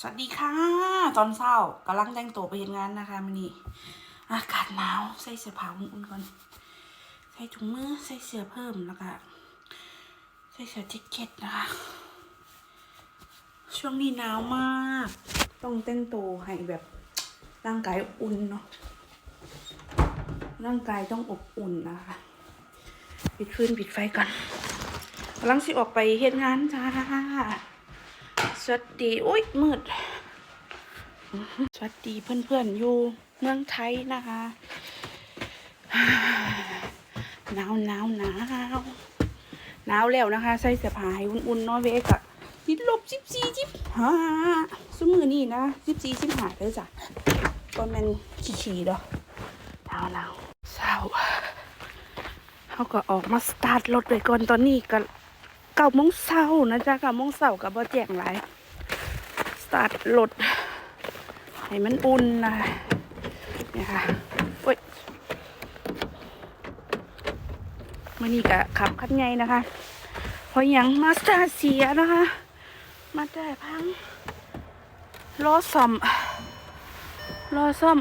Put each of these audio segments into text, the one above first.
สวัสดีค่ะ ตอนเช้ากำลังแต่งตัวไปเห็นงานนะคะมันนี่อากาศหนาวใส่เสื้อผ้าอุ่นๆก่อน ใส่ถุงมือใส่เสื้อเพิ่มแล้วก็ใส่เสื้อแจ็คเก็ตนะคะ ช่วงนี้หนาวมาก ต้องแต่งตัวให้แบบร่างกายอุ่นเนาะร่างกายต้องอบอุ่นนะคะ ปิดฟืนปิดไฟก่อนกำลังสิออกไปเฮ็ดงานจ้า สวัสดีอุ้ยมืด สวัสดีเพื่อนๆอยู่เมืองไทยนะคะหนาวหนาวหนาวหนาวแล้วนะคะ ใส่เสื้อผ้าให้อุ่นๆเนาะเวกอะติดลบสิบสี่สิบห้าสมือนี่นะสิบสี่สิบห้าเลยจ้ะก็มันขี้ๆดอกหนาวหนาวเศร้าเขาก็ออกมาสตาร์ทรถไปก่อนตอนนี้ก็เก้าโมงเช้านะจ๊ะเก้าโมงเช้ากับบ่แจ้งหลายาร์ทรถให้มันอุ่นนะเนี่ยค่ะโอ้ยมันนี่ก็ขับคันใหญ่นะคะ เพราะยังมาสเตอร์เสียนะคะ มาได้พังล้อซ่อมล้อซ่อม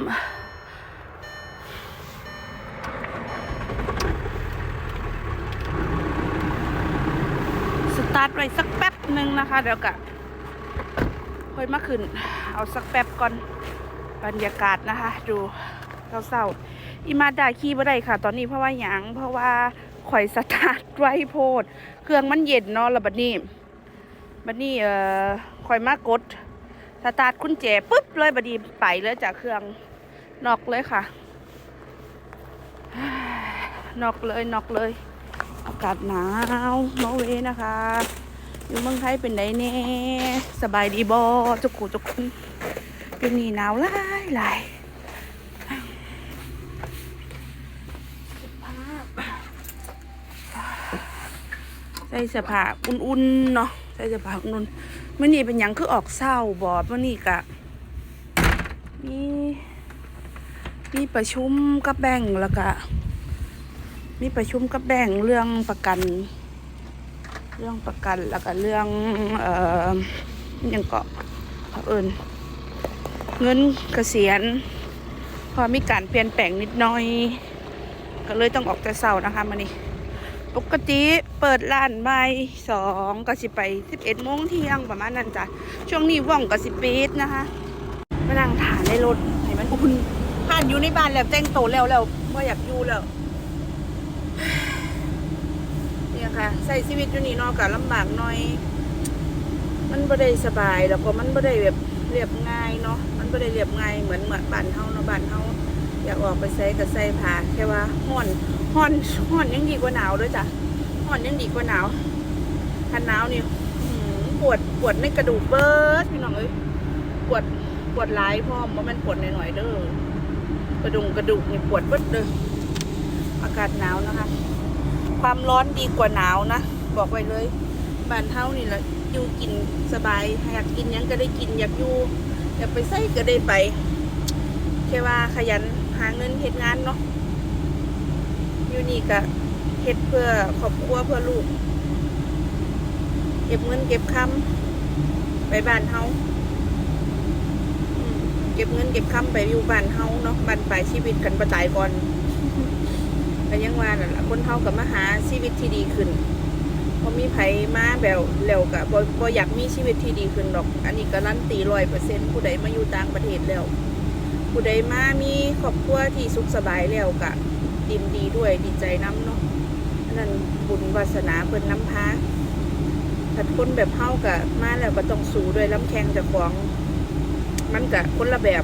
สตาร์ทไว้สักแป๊บหนึ่งนะคะ เดี๋ยวกะ ค่อยมาขึ้น เอาสักแป๊บก่อนบรรยากาศนะคะ ดูเศร้าๆอีมาดาขี่บ่ได้ค่ะ ตอนนี้เพราะว่าหยังเพราะว่าข่อยสตาร์ทไว้โพด เครื่องมันเย็นเนาะแล้วบัดนี้บัดนี้เอ่อข่อยมากดสตาร์ทกุญแจปุ๊บเลยบัดนี้ไปเลยจากเครื่องนอกเลยค่ะนอกเลยนอกเลย อากาศหนาวนเวย์นะคะ อยู่เมืองไทยเป็นไดแน่สบายดีบอทุกคนทุกคนเปีนี้หนาวหลายหลายใส่เสื้อผ้าอุ่นๆเนาะใส่เสื้อผ้าอุ่นๆมื่อนี้เป็นยังคือออกเศร้าบอดมื่อนี้กะมีมีประชุมกับแบ่งแล้วก็มีประชุมกับแบ่งเรื่องประกัน เรื่องประกันแล้วก็เรื่องเอ่อยังเกาะเขาเอิญเงินเกษียณ พอมีการเปลี่ยนแปลงนิดหน่อย ก็เลยต้องออกแต่เช้านะคะมานี่ปกติเปิดร้านบ่ายสองก็สิไปสิบเอ็ดโมงเที่ยงประมาณนั้นจ้ะช่วงนี้ว่องก็สิปิดนะคะมานั่งฐานในรถให้มันอุ่นผ่านอยู่ในบ้านแล้วแต่งโตแล้วแล้วว่าอยากอยู่แล้ว เนี่ยค่ะใส่ชีวิตอยู่นี่เนอกกับลำบากหน่อย มันบ่ได้สบายแล้วก็มันบ่ได้แบบเรียบง่ายเนาะมันบ่ได้เรียบง่ายเหมือนเหมือนบ้านเฮาเนาะบ้านเฮาอยากออกไปใส่ก็ใส่ผ้าแค่ว่าฮ้อนฮ้อนฮ้อนยังดีกว่าหนาวด้วยจ้ะฮ้อนยังดีกว่าหนาวถ้าหนาวนี่ปวดปวดในกระดูกเบิร์ดพี่น้องเอ้ยปวดปวดหลายพร้อมบ่แม่นปวดหน่อยๆเด้อกระดุงกระดูกนี่ปวดเบิดเด้ออากาศหนาวนะคะ ความร้อนดีกว่าหนาวนะ บอกไว้เลยบ้านเฮานี่แหละอยู่กินสบายอยากกินยังก็ได้กินอยากอยู่อยากไปใส่ก็ได้ไปแค่ว่าขยันหาเงินเฮ็ดงานเนาะอยู่นี่ก็เฮ็ดเพื่อครอบครัวเพื่อลูก เก็บเงินเก็บคำไปบ้านเฮาเก็บเงินเก็บคำไปอยู่บ้านเฮาเนาะบ้านปลายชีวิตกันประตายก่อน ก็ยังว่านั่นล่ะคนเฮากับมาหาชีวิตที่ดีขึ้นพอมีไผมาแบบแล้วก็บ่บ่อยากมีชีวิตที่ดีขึ้นดอก อันนี้การันตีร้อยเปอร์เซ็นต์ผู้ใดมาอยู่ต่างประเทศแล้ว ผู้ใดมามีครอบครัวที่สุขสบายแล้วก็ดินดีด้วยดีใจน้ำเนาะอันนั้นบุญวาสนาเพิ่นน้ำพาถ้าคนแบบเฮาก็มาแล้วก็ต้องสู้ด้วยลำแข้งเจ้าของ มันก็คนละแบบ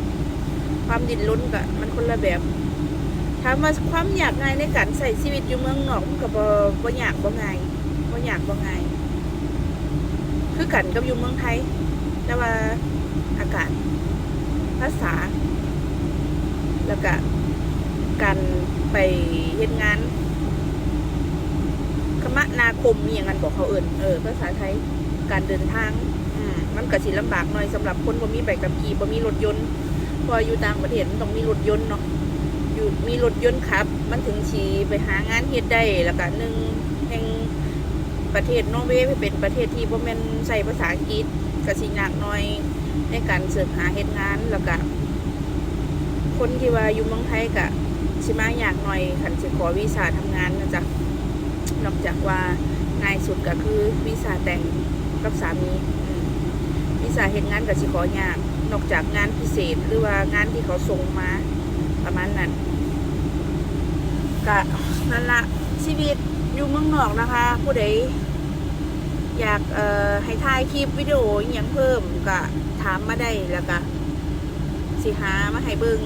ความดิ้นรนก็มันคนละแบบ ถามว่าความอยากง่ายในการใส่ชีวิตอยู่เมืองนอกมันก็บ่บ่อยากบ่ง่ายบ่อยากบ่ง่ายคือกันกับอยู่เมืองไทย แต่ว่าอากาศภาษา แล้วก็การไปเฮ็ดงานคมนาคมมีอย่างนั้นบอกเขาเอิ่นเออภาษาไทยการเดินทางมันก็สิลำบากหน่อยสำหรับคนบ่มีใบขับขี่บ่มีรถยนต์ พออยู่ต่างประเทศมันต้องมีรถยนต์เนาะ อยู่มีรถยนต์ขับ มันถึงชีไปหางานเฮ็ดได้แล้วก็หนึ่งแห่งประเทศนอร์เวย์เป็นประเทศที่บ่แม่นใช้ภาษาอังกฤษก็สิยากหน่อยในการเสิร์ชหาเฮ็ดงานแล้วก็คนที่ว่าอยู่เมืองไทยก็สิมาอยากหน่อยคันสิขอวีซ่าทำงานนะจ๊ะนอกจากว่าง่ายสุดก็คือวีซ่าแต่งกับสามีวีซ่าเฮ็ดงานก็สิขอยากนอกจากงานพิเศษหรือว่างานที่เขาส่งมาประมาณนั้น ก็นั่นละชีวิตอยู่เมืองนอกนะคะ ผู้ใดอยากเอ่อให้ถ่ายคลิปวิดีโออย่างเพิ่มก็ถามมาได้แล้วก็สิหามาให้เบิ่ง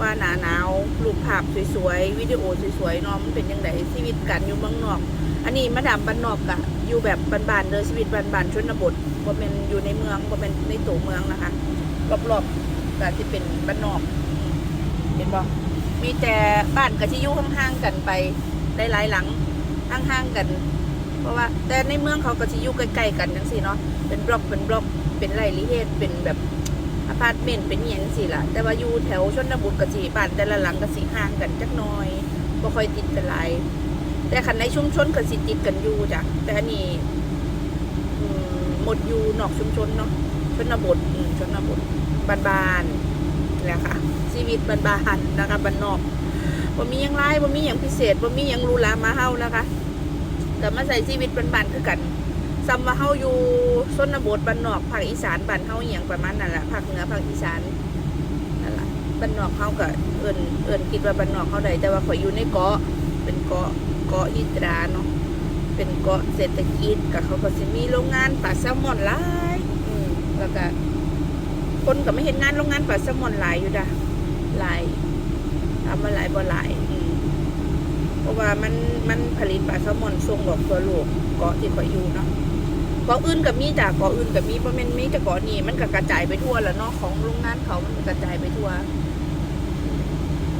ว่าหนาหนาวรูปภาพสวยๆวิดีโอสวยๆเนาะมันเป็นยังไงชีวิตการอยู่เมืองนอก อันนี้มาดามบ้านนอกกะอยู่แบบบ้านๆเลยชีวิตบ้านๆชนบทบ่เป็นอยู่ในเมืองบ่เป็นในตัวเมืองนะคะรอบๆก็ที่เป็นบ้านนอกเห็นบ่ มีแต่บ้านก็ที่อยู่ห่างๆกันไปหลายๆหลังห่างๆกัน เพราะว่า แต่ในเมืองเขาก็จะอยู่ใกล้ๆกันจังซี่เนาะเป็นบล็อกเป็นบล็อกเป็นไรลิเฮดเป็นแบบอพาร์ตเมนต์เป็นอหย่างสิล่ะ แต่ว่าอยู่แถวชนบทก็สิบ้านแต่ละหลังก็สิห่างกันจักน่อยบ่ค่อยติดกันหลายแต่คันในชุมชนก็สิติดกันอยู่จ้ะแต่อันนี้หมดอยู่นอกชุมชนเนาะชนบทชนบทบ้านๆ แหละค่ะชีวิตบ้านนะคะบ้านนอกบ่มีหยังไรบ่มีหยังพิเศษบ่มีหยังรูหรามาเฮานะคะแต่มาใส่ชีวิตบ้านคือกันซ้ำว่าเฮาอยู่ชนบทบ้านนอกภาคอีสานบ้านเฮาอหยังประมาณนั้นแหละภาคเหนือภาคอีสานนั่นแหละบ้านนอกเฮาก็เอิ้นเอิ้นคิดว่าบ้านนอกเฮาได้แต่ว่าข่อยอยู่ในเกาะเป็นเกาะเกาะฮิตราเนาะเป็นเกาะเศรษฐกิจกับเขาก็สิมีโรงงานปลาแซลมอนหลายแล้วก็ คนก็ไม่เห็นงานโรงงานปลาแซลมอนหลายอยู่ด่ะหลายทำมาหลายบ่หลายอืมเพราะว่ามันมันผลิตปลาแซลมอนส่งออกตัวโลกเกาะที่ข่อยอยู่เนาะเกาะอื่นกับมีจ้ะเกาะอื่นกับมีเพราะมันมีแต่เกาะนี้มันก็กระจายไปทั่วแล้วเนาะของโรงงานเขามันกระจายไปทั่ว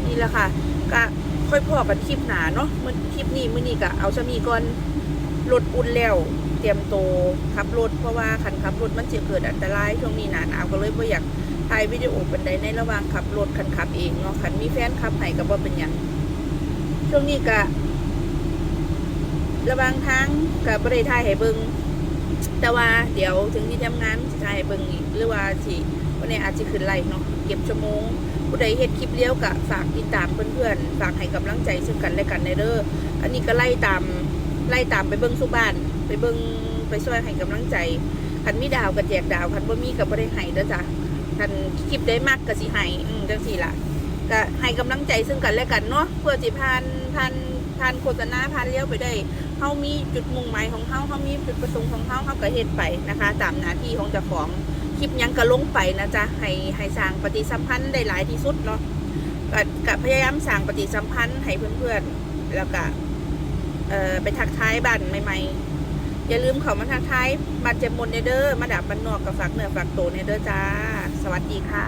นี่แหละค่ะ ก็ค่อยพอกันคลิปหนาเนาะมันคลิปนี้มื้อนี้ก็เอาซะมีก่อนรถอุ่นแล้ว เตรียมโตวขับรถเพราะว่าคันขับรถมันจะเกิดอันตรายช่วงนี้หนาหนาวก็เลยบ่อยากถ่ายวิดีโอเป็นใดในระหว่างขับรถคันขับเองเนาะคันมีแฟนขับให้ก็บ่เป็นยังช่วงนี้ก็ระหว่างทางก็บ่ได้ถ่ายให้เบิ่งแต่ว่าเดี๋ยวถึงที่ทำงานสิถ่ายให้เบิ่งอีกหรือว่าสิวันนี้อาจจะขึ้นไลฟ์เนาะเก็บชั่วโมงผู้ใดเฮ็ดคลิปเลี้ยวกะฝากติดตามเพื่อนๆฝากให้กำลังใจซึ่งกันและกันในเด้ออันนี้ก็ไล่ตามไล่ตามไปเบิ้งสุบ้าน ไปเบิ้งไปช่วยให้กำลังใจคันมีดาวก็แจกดาวคันบ่มีก็บ่ได้ให้เด้อจ้ะคันคลิปได้มากก็สิให้อืมจังซี่ล่ะก็ให้กำลังใจซึ่งกันและกันเนาะเพื่อสิผ่านผ่านผ่านโฆษณาผ่านเลี้ยวไปได้เฮามีจุดมุ่งหมายของเฮาเฮามีจุดประสงค์ของเฮาเฮาก็เฮ็ดไปนะคะ ตามหน้าที่ของเจ้าของคลิปยังก็ลงไปนะจ๊ะให้ให้สร้างปฏิสัมพันธ์ได้หลายที่สุดเนาะก็ก็พยายามสร้างปฏิสัมพันธ์ให้เพื่อนๆ แล้วก็เอ่อไปทักทายบ้านใหม่ๆ อย่าลืมเขามาทักทายบัตรเจมมนเนเดอร์มาดับบันนอกกับฝากเนื้อฝากตัวเนเดอร์จ้า สวัสดีค่ะ